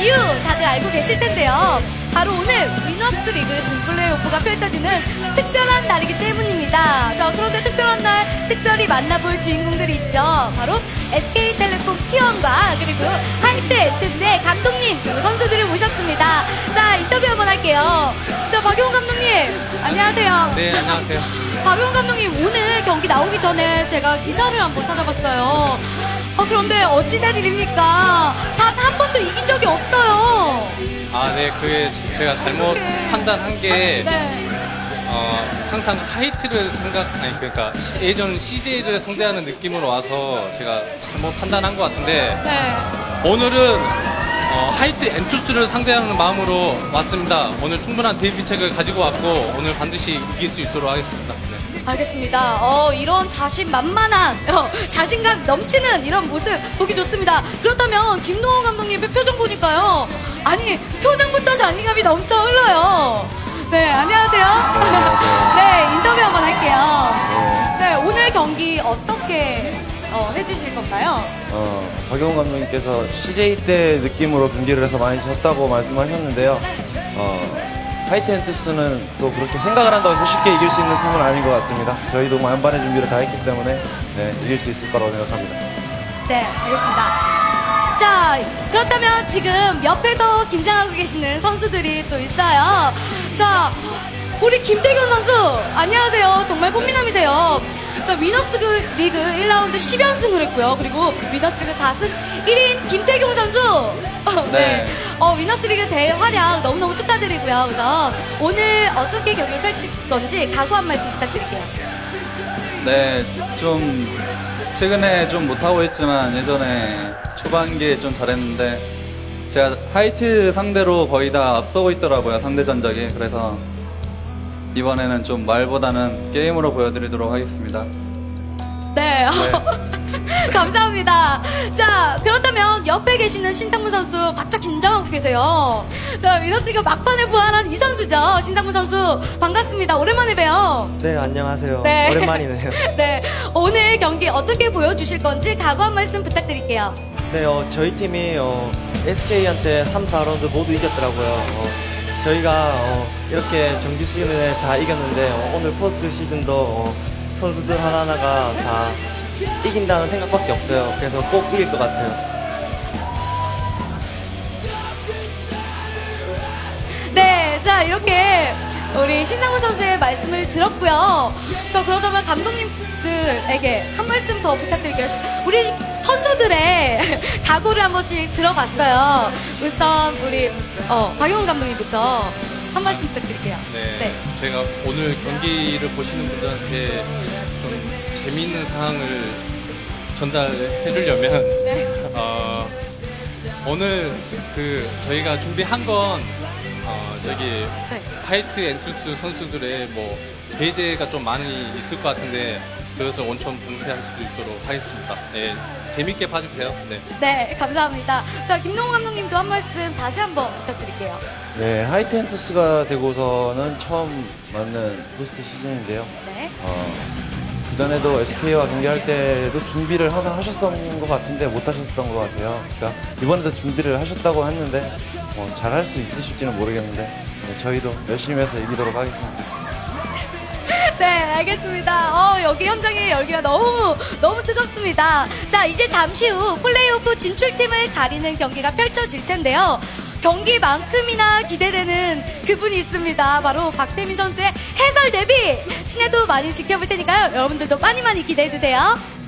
이유 다들 알고 계실 텐데요. 바로 오늘 위너스 리그 진 플레이오프가 펼쳐지는 특별한 날이기 때문입니다. 자, 그런데 특별한 날 특별히 만나볼 주인공들이 있죠. 바로 SK텔레콤 T1과 그리고 하이트 엔투스의 감독님 그리고 선수들을 모셨습니다. 자, 인터뷰 한번 할게요. 자, 박용훈 감독님, 안녕하세요. 네, 안녕하세요. 박용 감독님 오늘 경기 나오기 전에 제가 기사를 한번 찾아봤어요. 어, 그런데 어찌 된 일입니까? 단 한 번도 이긴 적이 없어요. 아, 네, 그게 제- 제가 잘못 어떡해. 판단한 게, 네. 어, 항상 하이트를 생각, 아니, 그러니까, 시- 예전 CJ를 상대하는 느낌으로 와서 제가 잘못 판단한 것 같은데, 네. 오늘은, 어, 하이트 엔투스를 상대하는 마음으로 왔습니다. 오늘 충분한 대비책을 가지고 왔고, 오늘 반드시 이길 수 있도록 하겠습니다. 네. 알겠습니다. 어, 이런 자신 만만한, 어, 자신감 넘치는 이런 모습 보기 좋습니다. 그렇다면 김동원 감독님의 표정 보니까요. 아니, 표정부터 자신감이 넘쳐 흘러요. 네, 안녕하세요. 네, 인터뷰 한번 할게요. 네, 오늘 경기 어떻게 어, 해주실 건가요? 어, 박용훈 감독님께서 CJ 때 느낌으로 경기를 해서 많이 졌다고 말씀하셨는데요. 어, 하이텐투스는 또 그렇게 생각을 한다고 쉽게 이길 수 있는 팀은 아닌 것 같습니다. 저희도 만반의 준비를 다 했기 때문에 네, 이길 수 있을 거라고 생각합니다. 네, 알겠습니다. 자, 그렇다면 지금 옆에서 긴장하고 계시는 선수들이 또 있어요. 자, 우리 김태균 선수, 안녕하세요. 정말 꽃미남이세요. 자, 위너스 그 리그 1라운드 10연승을 했고요. 그리고 위너스 리그 다승 1인 김태균 선수. 어, 네. 네. 어, 위너스 리그 대활약 너무너무 축하드리고요. 우선 오늘 어떻게 경기를 펼칠 건지 각오 한 말씀 부탁드릴게요. 네, 좀 최근에 좀 못하고 있지만 예전에 초반기에 좀 잘했는데 제가 하이트 상대로 거의 다 앞서고 있더라고요 상대 전적이 그래서 이번에는 좀 말보다는 게임으로 보여드리도록 하겠습니다. 네. 감사합니다. 자, 그렇다면 옆에 계시는 신상문 선수 바짝 긴장하고 계세요. 자, 위너스가 막판에 부활한 이 선수죠. 신상문 선수. 반갑습니다. 오랜만에 봬요. 네, 안녕하세요. 네. 오랜만이네요. 네. 오늘 경기 어떻게 보여주실 건지 각오 한 말씀 부탁드릴게요. 네, 어, 저희 팀이 어, SK한테 3, 4라운드 모두 이겼더라고요. 어, 저희가 어, 이렇게 정규 시즌에 다 이겼는데 어, 오늘 포스트 시즌도 어, 선수들 하나하나가 다 이긴다는 생각밖에 없어요. 그래서 꼭 이길 것 같아요. 네, 자, 이렇게 우리 신상훈 선수의 말씀을 들었고요. 자, 그러다면 감독님들에게 한 말씀 더 부탁드릴게요. 우리 선수들의 각오를 한 번씩 들어봤어요. 우선 우리 어, 박용훈 감독님부터 한 말씀 부탁드릴게요. 네, 제가 오늘 경기를 보시는 분들한테 좀 재미있는 상황을 전달해 주려면 네. 어, 오늘 그 저희가 준비한 건 어, 저기 네. 하이트 엔투스 선수들의 뭐 배제가 좀 많이 있을 것 같은데 그것을 원천 봉쇄할 수 있도록 하겠습니다. 네, 재밌게 봐주세요. 네. 네, 감사합니다. 자, 김동훈 감독님도 한 말씀 다시 한번 부탁드릴게요. 네, 하이텐투스가 되고서는 처음 맞는 포스트 시즌인데요. 네. 어, 그전에도 SK와 경기할 때도 준비를 항상 하셨던 것 같은데 못 하셨던 것 같아요. 그러니까 이번에도 준비를 하셨다고 했는데 뭐 잘할 수 있으실지는 모르겠는데 네, 저희도 열심히 해서 이기도록 하겠습니다. 네, 알겠습니다. 어, 여기 현장의 열기가 너무, 너무 뜨겁습니다. 자, 이제 잠시 후 플레이오프 진출팀을 가리는 경기가 펼쳐질 텐데요. 경기만큼이나 기대되는 그분이 있습니다. 바로 박태민 선수의 해설 데뷔! 신에도 많이 지켜볼 테니까요. 여러분들도 많이 많이 기대해주세요.